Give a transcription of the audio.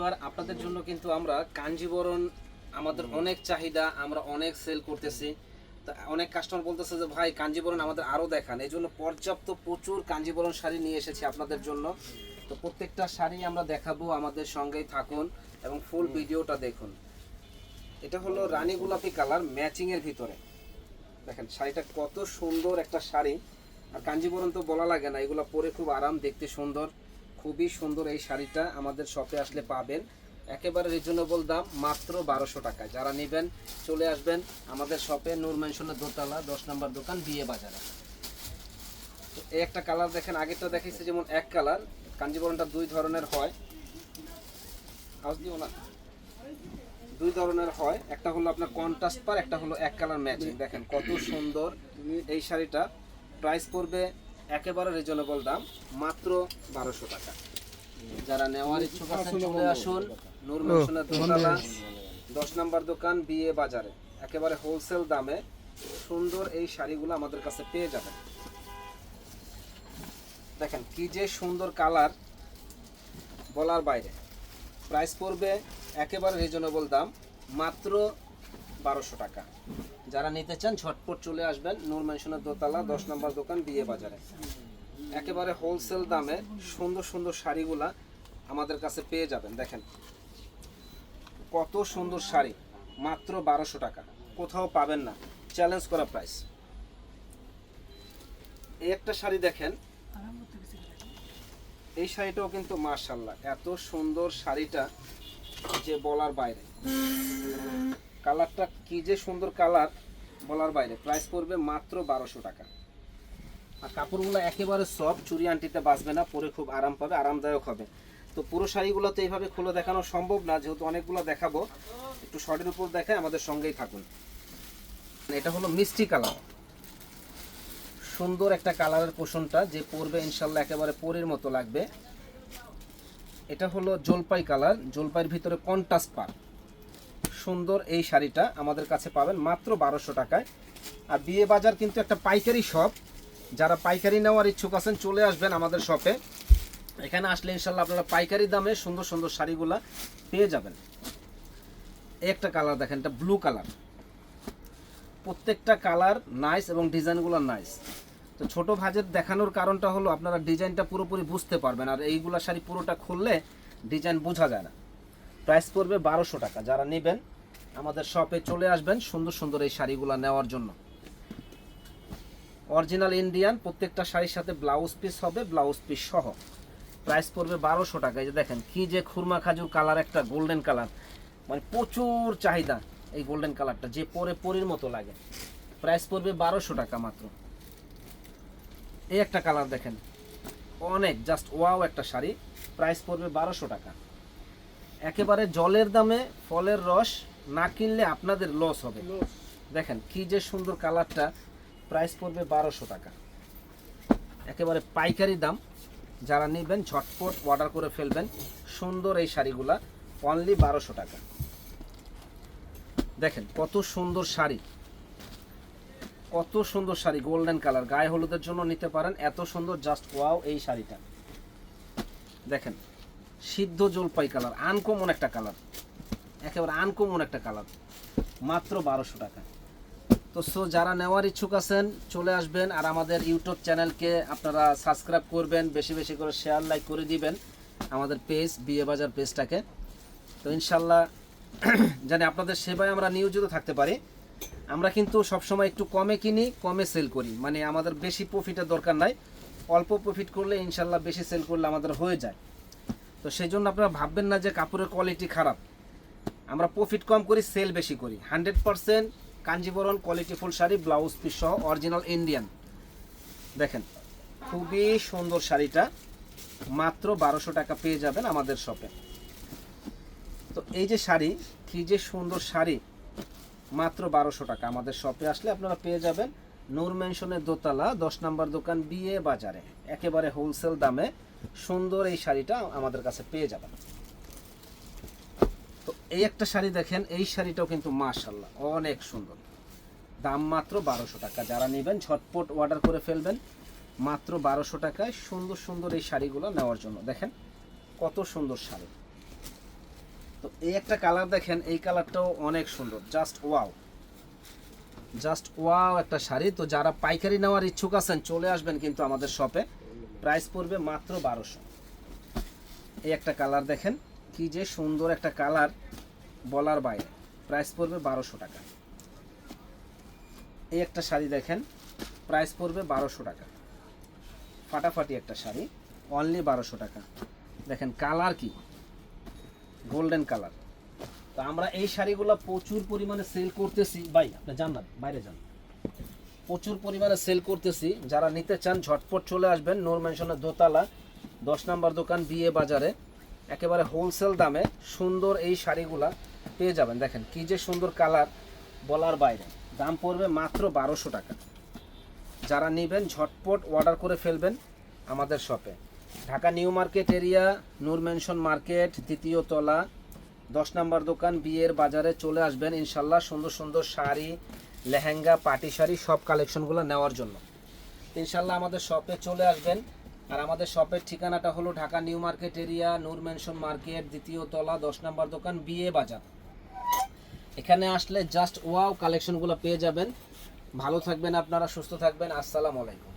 এবার আপনাদের জন্য কিন্তু আমরা কাঞ্জিবরণ আমাদের অনেক চাহিদা আমরা অনেক সেল করতেছি। তা অনেক কাস্টমার বলতেছে যে ভাই কাঞ্জিবরণ আমাদের আরও দেখান। এই জন্য পর্যাপ্ত প্রচুর কাঞ্জিবরণ শাড়ি নিয়ে এসেছি আপনাদের জন্য। তো প্রত্যেকটা শাড়ি আমরা দেখাবো আমাদের সঙ্গেই থাকুন এবং ফুল ভিডিওটা দেখুন। এটা হলো রানী গোলাপি কালার ম্যাচিং এর ভিতরে। দেখেন শাড়িটা কত সুন্দর একটা শাড়ি। আর কাঞ্জিবরণ তো বলা লাগে না এগুলো পরে খুব আরাম দেখতে সুন্দর। খুবই সুন্দর এই শাড়িটা আমাদের শপে আসলে পাবেন। একেবারে রিজনেবল দাম, মাত্র বারোশো টাকা যারা নেবেন, চলে আসবেন আমাদের শপে নূর মেনশনের দোতলা, দশ নম্বর দোকান, বিয়ে বাজারে। তো এই একটা কালার দেখেন, আগেরটা দেখেছি যেমন এক কালার কাঞ্জিবরণটা দুই ধরনের হয়। দুই ধরনের হয়, একটা হলো আপনার কন্ট্রাস্ট পার একটা হলো এক কালার ম্যাচিং দেখেন কত সুন্দর এই শাড়িটা। প্রাইস পড়বে একেবারে রিজনেবল দাম মাত্র বারোশো টাকা। যারা নেওয়ার ইচ্ছুক আছেন চলে আসুন নূর মেনশনের দোতলা দশ নম্বর দোকান বিয়ে বাজারে। একেবারে হোলসেল দামে সুন্দর এই শাড়িগুলো আমাদের কাছে পেয়ে যাবেন। দেখেন কি যে সুন্দর কালার বলার বাইরে। প্রাইস পড়বে একেবারে রিজনেবল দাম মাত্র বারোশো টাকা। যারা নিতে চান, ঝটপট চলে আসবেন নূর মেনশনের দোতলা, দশ নম্বর দোকান, বিয়ে বাজারে। একেবারে হোলসেল দামে সুন্দর সুন্দর শাড়িগুলা আমাদের কাছে পেয়ে যাবেন। দেখেন, কত সুন্দর শাড়ি, মাত্র বারোশো টাকা। কোথাও পাবেন না। চ্যালেঞ্জ করা প্রাইস এই একটা শাড়ি দেখেন, এই শাড়িটাও কিন্তু মার্শাল্লাহ এত সুন্দর শাড়িটা যে বলার বাইরে। কালারটা কি যে সুন্দর কালার বলার বাইরে। প্রাইস পড়বে মাত্র বারোশো টাকা। আর কাপড়গুলো একেবারে সফট চুরি আন্টিতে বাঁচবে না, পরে খুব আরাম পাবে, আরামদায়ক হবে। তো পুরো শাড়িগুলো তো এইভাবে খুলে দেখানো সম্ভব না, যেহেতু অনেকগুলো দেখাবো, একটু শর্টের উপর দেখায় আমাদের সঙ্গেই থাকুন। এটা হলো মিষ্টি কালার। সুন্দর একটা কালারের পোষণটা, যে পরবে ইনশাল্লাহ একেবারে পরের মতো লাগবে। এটা হলো জলপাই কালার, জলপাইয়ের ভিতরে কন্টাস পার। সুন্দর এই শাড়িটা আমাদের কাছে পাবেন মাত্র বারোশো টাকায়। আর বিয়ে বাজার কিন্তু একটা পাইকারি শপ। যারা পাইকারি নেওয়ার ইচ্ছুক আছেন, চলে আসবেন আমাদের শপে। এখানে আসলে ইনশাল্লাহ আপনারা পাইকারি দামে সুন্দর সুন্দর শাড়িগুলা পেয়ে যাবেন। একটা কালার দেখেন, এটা ব্লু কালার। প্রত্যেকটা কালার নাইস এবং ডিজাইনগুলো নাইস তো ছোট ভাজের দেখানোর কারণটা হলো আপনারা ডিজাইনটা পুরোপুরি বুঝতে পারবেন, আর এইগুলা শাড়ি পুরোটা খুললে ডিজাইন বোঝা যায় না। প্রাইস পড়বে বারোশো টাকা। যারা নেবেন আমাদের শপে চলে আসবেন সুন্দর সুন্দর এই শাড়িগুলো নেওয়ার জন্য। অরিজিনাল ইন্ডিয়ান প্রত্যেকটা শাড়ির সাথে ব্লাউজ পিস হবে ব্লাউজ পিস সহ। প্রাইস পড়বে বারোশো টাকা। এই যে দেখেন, কি যে খুরমা খাজুর কালার একটা গোল্ডেন কালার মানে প্রচুর চাহিদা এই গোল্ডেন কালারটা যে পরে পরির মতো লাগে। প্রাইস পড়বে বারোশো টাকা মাত্র। এই একটা কালার দেখেন, অনেক জাস্ট ওয়াও একটা শাড়ি। প্রাইস পড়বে বারোশো টাকা। একেবারে জলের দামে, ফলের রস না কিনলে আপনাদের লস হবে। দেখেন কি যে সুন্দর কালারটা প্রাইস পড়বে বারোশো টাকা। একেবারে পাইকারি দাম। যারা নেবেন ঝটপট অর্ডার করে ফেলবেন। সুন্দর এই শাড়িগুলা অনলি বারোশো টাকা। দেখেন কত সুন্দর শাড়ি। কত সুন্দর শাড়ি গোল্ডেন কালার গায়ে হলুদের জন্য নিতে পারেন এত সুন্দর জাস্ট ওয়াও এই শাড়িটা। দেখেন সিদ্ধ জলপাই কালার আনকমন একটা কালার একেবারে আনকমন একটা কালার মাত্র বারোশো টাকা। তো সো যারা নেওয়ার ইচ্ছুক আছেন, চলে আসবেন আর আমাদের ইউটিউব চ্যানেলকে আপনারা সাবস্ক্রাইব করবেন, বেশি বেশি করে শেয়ার লাইক করে দিবেন আমাদের পেজ বিয়ে বাজার পেজটাকে তো ইনশাল্লাহ, জানি আপনাদের সেবায় আমরা নিয়োজিত থাকতে পারি। আমরা কিন্তু সবসময় একটু কমে কিনি, কমে সেল করি। মানে আমাদের বেশি প্রফিটের দরকার নাই। অল্প প্রফিট করলে ইনশাল্লাহ বেশি সেল করলে আমাদের হয়ে যায়। তো সেই জন্য আপনারা ভাববেন না যে কাপড়ের কোয়ালিটি খারাপ। আমরা প্রফিট কম করি সেল বেশি করি। Hundred percent Kanjivaram quality full sari blouse piece সহ অরিজিনাল ইন্ডিয়ান দেখেন, খুবই সুন্দর শাড়িটা। মাত্র বারোশো টাকা পেয়ে যাবেন আমাদের শপে তো এই যে শাড়ি, কি যে সুন্দর শাড়ি, মাত্র বারোশো টাকা আমাদের শপে আসলে আপনারা পেয়ে যাবেন। নূর মেনশনের দোতলা, দশ নম্বর দোকান, বিয়ে বাজারে। একেবারে হোলসেল দামে সুন্দর এই শাড়িটা আমাদের কাছে পেয়ে যাবেন। তো এই একটা শাড়ি দেখেন, এই শাড়িটাও কিন্তু মাশাল্লাহ অনেক সুন্দর। দাম মাত্র বারোশো টাকা। যারা নেবেন, ঝটপট অর্ডার করে ফেলবেন। মাত্র বারোশো টাকায় সুন্দর সুন্দর এই শাড়িগুলো নেওয়ার জন্য। দেখেন, কত সুন্দর শাড়ি। তো এই একটা কালার দেখেন, এই কালারটাও অনেক সুন্দর। Just wow. জাস্ট ওয়াও একটা শাড়ি। তো যারা পাইকারি নেওয়ার ইচ্ছুক আছেন, চলে আসবেন কিন্তু আমাদের শপে। প্রাইস পড়বে মাত্র বারোশো। এই একটা কালার দেখেন কি যে সুন্দর একটা কালার বলার বাইরে। প্রাইস পড়বে বারোশো টাকা। এই একটা শাড়ি দেখেন, প্রাইস পড়বে বারোশো টাকা। ফাটাফাটি একটা শাড়ি অনলি বারোশো টাকা। দেখেন কালার কি? Golden colour. তো আমরা এই শাড়িগুলো প্রচুর পরিমাণে সেল করতেছি। ভাই, আপনি যান না, বাইরে যান। প্রচুর পরিমাণে সেল করতেছি। যারা নিতে চান, ঝটপট চলে আসবেন। নোর মেনশনের দোতলা, দশ নম্বর দোকান বিয়ে বাজারে। একেবারে হোলসেল দামে সুন্দর এই শাড়িগুলা পেয়ে যাবেন। দেখেন, কি যে সুন্দর কালার বলার বাইরে। দাম পড়বে মাত্র বারোশো টাকা। যারা নেবেন, ঝটপট অর্ডার করে ফেলবেন আমাদের শপে Dhaka new market area, Noor mansion market তৃতীয় তলা, দশ নম্বর দোকান, বিয়ের বাজারে চলে আসবেন ইনশাল্লাহ সুন্দর সুন্দর শাড়ি, লেহেঙ্গা, পাটি শাড়ি সব কালেকশনগুলো নেওয়ার জন্য। ইনশাল্লাহ আমাদের শপে চলে আসবেন। আর আমাদের শপের ঠিকানাটা হলো Dhaka new market area, Noor mansion market, দ্বিতীয় তলা, দশ নম্বর দোকান বিএ বাজার। এখানে আসলে জাস্ট ওয়াও কালেকশনগুলো পেয়ে যাবেন। ভালো থাকবেন আপনারা, সুস্থ থাকবেন। আসসালামু আলাইকুম।